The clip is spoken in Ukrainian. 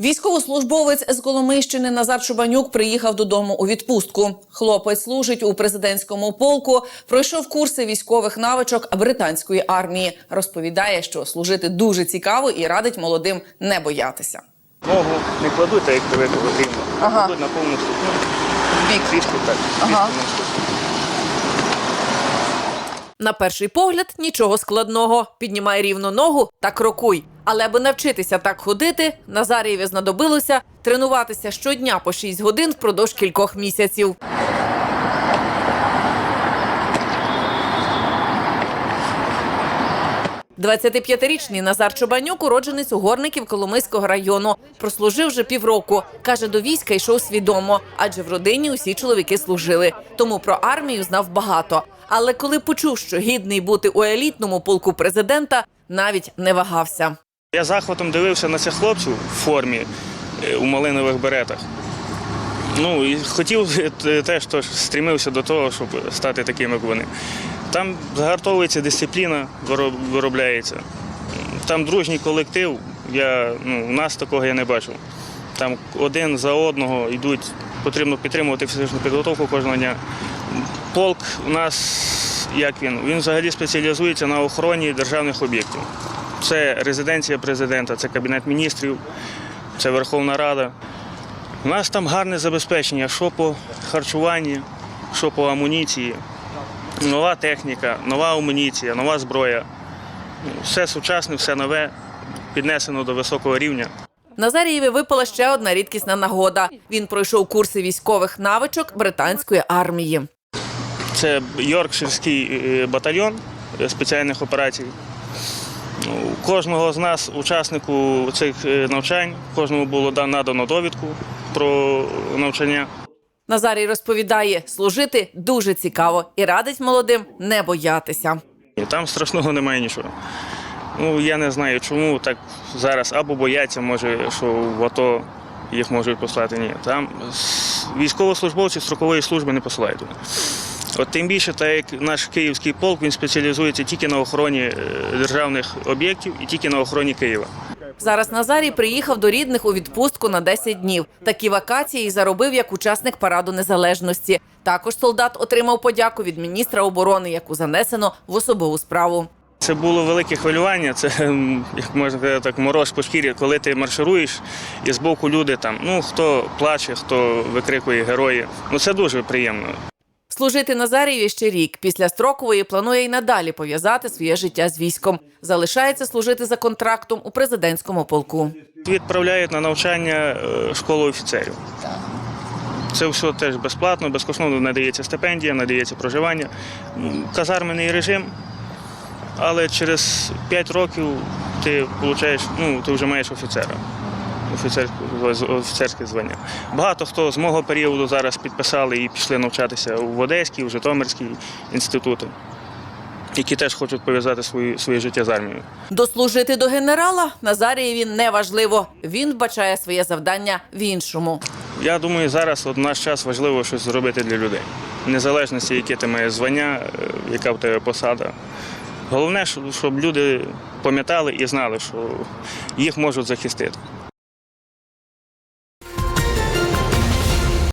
Військовослужбовець з Коломийщини Назар Чубанюк приїхав додому у відпустку. Хлопець служить у президентському полку, пройшов курси військових навичок британської армії. Розповідає, що служити дуже цікаво і радить молодим не боятися. Ногу не кладуть, так як привикли рівно. а Ага. Кладуть на повну ступню. Бік. Трішки так. Ага. на. На перший погляд нічого складного. Піднімай рівно ногу та крокуй. Але аби навчитися так ходити, Назарієві знадобилося тренуватися щодня по 6 годин впродовж кількох місяців. – 25-річний Назар Чобанюк уродженець угорників Коломийського району. Прослужив вже півроку. Каже, до війська йшов свідомо, адже в родині усі чоловіки служили. Тому про армію знав багато. Але коли почув, що гідний бути у елітному полку президента, навіть не вагався. Я захватом дивився на цих хлопців в формі е, у малинових беретах. Ну і хотів е, теж тож, стрімився до того, щоб стати таким, як вони. Там загартовується дисципліна, виробляється. Там дружній колектив. Я, ну, у нас такого я не бачив. Там один за одного йдуть, потрібно підтримувати фізичну підготовку кожного дня. Полк у нас, як він? Він взагалі спеціалізується на охороні державних об'єктів. Це резиденція президента, це Кабінет міністрів, це Верховна Рада. У нас там гарне забезпечення, що по харчуванні, що по амуніції. Нова техніка, нова амуніція, нова зброя. Ну, Все сучасне, все нове, піднесено до високого рівня. Назарієві випала ще одна рідкісна нагода. Він пройшов курси військових навичок британської армії. Це Йоркширський е, батальйон спеціальних операцій. У кожного з нас, учаснику цих е, навчань, кожному було надано довідку про навчання. Назарій розповідає, служити дуже цікаво і радить молодим не боятися. Там страшного немає нічого. Ну, я не знаю, чому так зараз або бояться, може, що в АТО їх можуть послати. Ні. Там військовослужбовці строкової служби не посилають. От тим більше, так як наш київський полк він спеціалізується тільки на охороні е, державних об'єктів і тільки на охороні Києва. Зараз Назарій приїхав до рідних у відпустку на 10 днів. Такі вакації заробив як учасник параду незалежності. Також солдат отримав подяку від міністра оборони, яку занесено в особову справу. Це було велике хвилювання. Це ем, як можна сказати, так мороз по шкірі, коли ти маршируєш, і збоку люди там, ну хто плаче, хто викрикує герої. Ну це дуже приємно. Служити Назарієві ще рік. Після строкової планує й надалі пов'язати своє життя з військом. Залишається служити за контрактом у президентському полку. Відправляють на навчання е, школу офіцерів. Це все теж безплатно, безкоштовно надається стипендія, надається проживання. Казарменний режим, але через 5 років ти получаєш, ну, ти вже маєш офіцера. Офіцерське, звання. Багато хто з мого періоду зараз підписали і пішли навчатися в Одеський, в Житомирський інститути, які теж хочуть пов'язати свої, своє життя з армією. Дослужити до генерала Назарієві не важливо. Він вбачає своє завдання в іншому. Я думаю, зараз от наш час важливо щось зробити для людей. Незалежності, яке ти маєш звання, е, яка в тебе посада. Головне, щоб люди пам'ятали і знали, що їх можуть захистити.